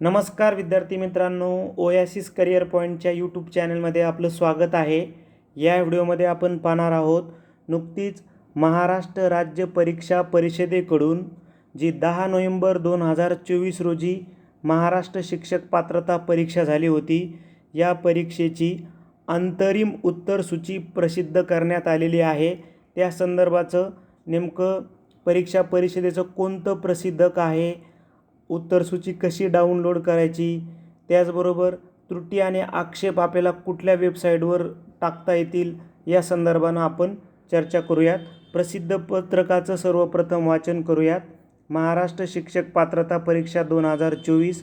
नमस्कार विद्यार्थी मित्रांनो ओयासिस करिअर पॉईंटच्या यूट्यूब चॅनलमध्ये आपलं स्वागत आहे. या व्हिडिओमध्ये आपण पाहणार आहोत नुकतीच महाराष्ट्र राज्य परीक्षा परिषदेकडून जी दहा नोव्हेंबर दोन हजार चोवीस रोजी महाराष्ट्र शिक्षक पात्रता परीक्षा झाली होती या परीक्षेची अंतरिम उत्तरसूची प्रसिद्ध करण्यात आलेली आहे. त्या संदर्भाचं नेमकं परीक्षा परिषदेचं कोणतं प्रसिद्धक आहे? उत्तरसूची कशी डाउनलोड करायची? त्याचबरोबर त्रुटी आणि आक्षेप आपल्याला कुठल्या वेबसाईटवर टाकता येतील? या संदर्भानं आपण चर्चा करूयात. प्रसिद्ध पत्रकाचं सर्वप्रथम वाचन करूयात. महाराष्ट्र शिक्षक पात्रता परीक्षा दोन हजार चोवीस.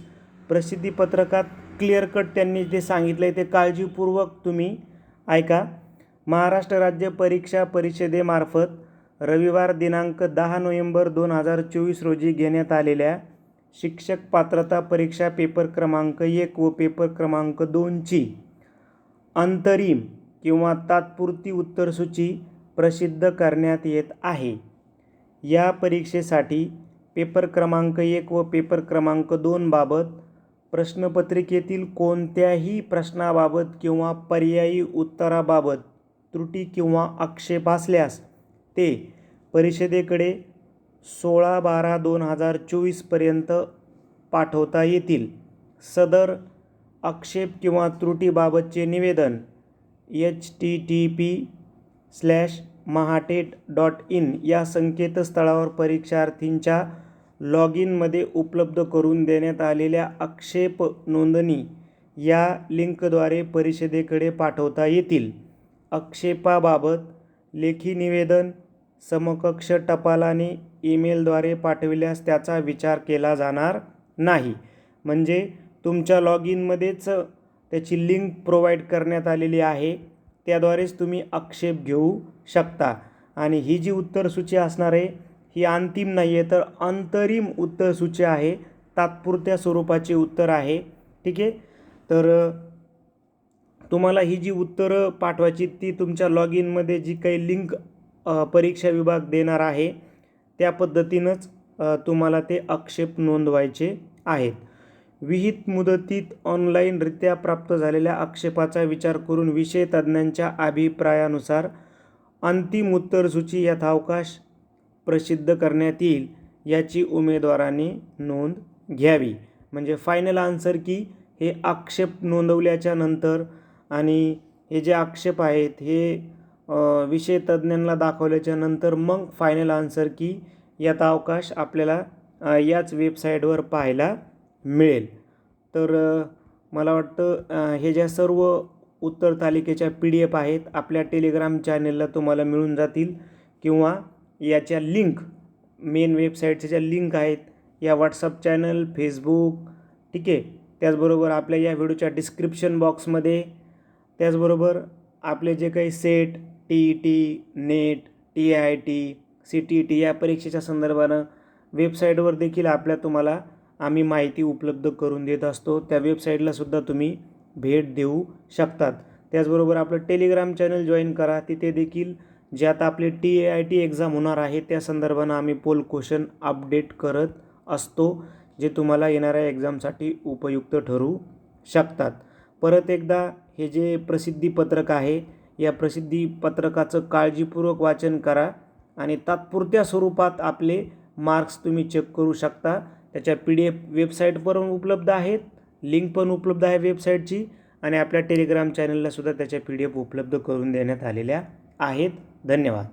प्रसिद्धी पत्रकात क्लिअर कट त्यांनी जे सांगितलं आहे ते काळजीपूर्वक तुम्ही ऐका. महाराष्ट्र राज्य परीक्षा परिषदेमार्फत रविवार दिनांक दहा नोव्हेंबर दोन हजार चोवीस रोजी घेण्यात आलेल्या शिक्षक पात्रता परीक्षा पेपर क्रमांक एक व पेपर क्रमांक दोनची अंतरिम किंवा तात्पुरती उत्तरसूची प्रसिद्ध करण्यात येत आहे. या परीक्षेसाठी पेपर क्रमांक एक व पेपर क्रमांक दोनबाबत प्रश्नपत्रिकेतील कोणत्याही प्रश्नाबाबत किंवा पर्यायी उत्तराबाबत त्रुटी किंवा आक्षेप असल्यास ते परिषदेकडे सोळा बारा दोन हजार चोवीसपर्यंत पाठवता येतील. सदर आक्षेप किंवा त्रुटीबाबतचे निवेदन H T T P slash Mahatet dot in या संकेतस्थळावर परीक्षार्थींच्या लॉग इनमध्ये उपलब्ध करून देण्यात आलेल्या आक्षेप नोंदणी या लिंकद्वारे परिषदेकडे पाठवता येतील. आक्षेपाबाबत लेखी निवेदन समकक्ष टपालाने ईमेलद्वारे पाठविल्यास त्याचा विचार केला जाणार नाही. म्हणजे तुमच्या लॉग इनमध्येच त्याची लिंक प्रोव्हाइड करण्यात आलेली आहे त्याद्वारेच तुम्ही आक्षेप घेऊ शकता. आणि ही जी उत्तरसूची असणार आहे ही अंतिम नाही आहे तर अंतरिम उत्तरसूची आहे तात्पुरत्या स्वरूपाचे उत्तर आहे. ठीक आहे? तर तुम्हाला ही जी उत्तरं पाठवायची ती तुमच्या लॉग इनमध्ये जी काही लिंक परीक्षा विभाग देणार आहे त्या पद्धतीनंच तुम्हाला ते आक्षेप नोंदवायचे आहेत. विहित मुदतीत ऑनलाईनरित्या प्राप्त झालेल्या आक्षेपाचा विचार करून विषय तज्ज्ञांच्या अभिप्रायानुसार अंतिम उत्तरसूची यथावकाश प्रसिद्ध करण्यात येईल याची उमेदवारांनी नोंद घ्यावी. म्हणजे फायनल आन्सर की हे आक्षेप नोंदवल्याच्या नंतर आणि हे जे आक्षेप आहेत हे विषय तज्ज्ञांना दाखवल्याच्या नंतर मग फायनल आन्सर की याचा अवकाश आपल्याला याच वेबसाईटवर पाहायला मिळेल. तर मला वाटतं हे ज्या सर्व उत्तर तालिकेच्या पी डी एफ आहेत आपल्या टेलिग्राम चॅनेलला तुम्हाला मिळून जातील किंवा याच्या लिंक मेन वेबसाईटच्या ज्या लिंक आहेत या व्हॉट्सअप चॅनल फेसबुक ठीक आहे? त्याचबरोबर आपल्या या व्हिडिओच्या डिस्क्रिप्शन बॉक्समध्ये त्याचबरोबर आपले जे काही SET T E T NET T I T C T T या परीक्षेच्या संदर्भानं वेबसाईटवर देखील आपल्या तुम्हाला आम्ही माहिती उपलब्ध करून देत असतो. त्या वेबसाईटला सुद्धा तुम्ही भेट देऊ शकतात. त्याचबरोबर आपलं टेलिग्राम चॅनल जॉईन करा. तिथे देखील जे आता आपले T A I T exam होणार आहे त्या संदर्भानं आम्ही पोल क्वेश्चन अपडेट करत असतो जे तुम्हाला येणाऱ्या एक्झामसाठी उपयुक्त ठरू शकतात. परत एकदा हे जे प्रसिद्धी पत्रक आहे या प्रसिद्धी पत्रकाचं काळजीपूर्वक वाचन करा आणि तात्पुरत्या स्वरूपात आपले मार्क्स तुम्ही चेक करू शकता. त्याच्या पी डी एफ वेबसाईटवर उपलब्ध आहेत. लिंक पण उपलब्ध आहे वेबसाईटची आणि आपल्या टेलिग्राम चॅनललासुद्धा त्याच्या पी डी एफ उपलब्ध करून देण्यात आलेल्या आहेत. धन्यवाद.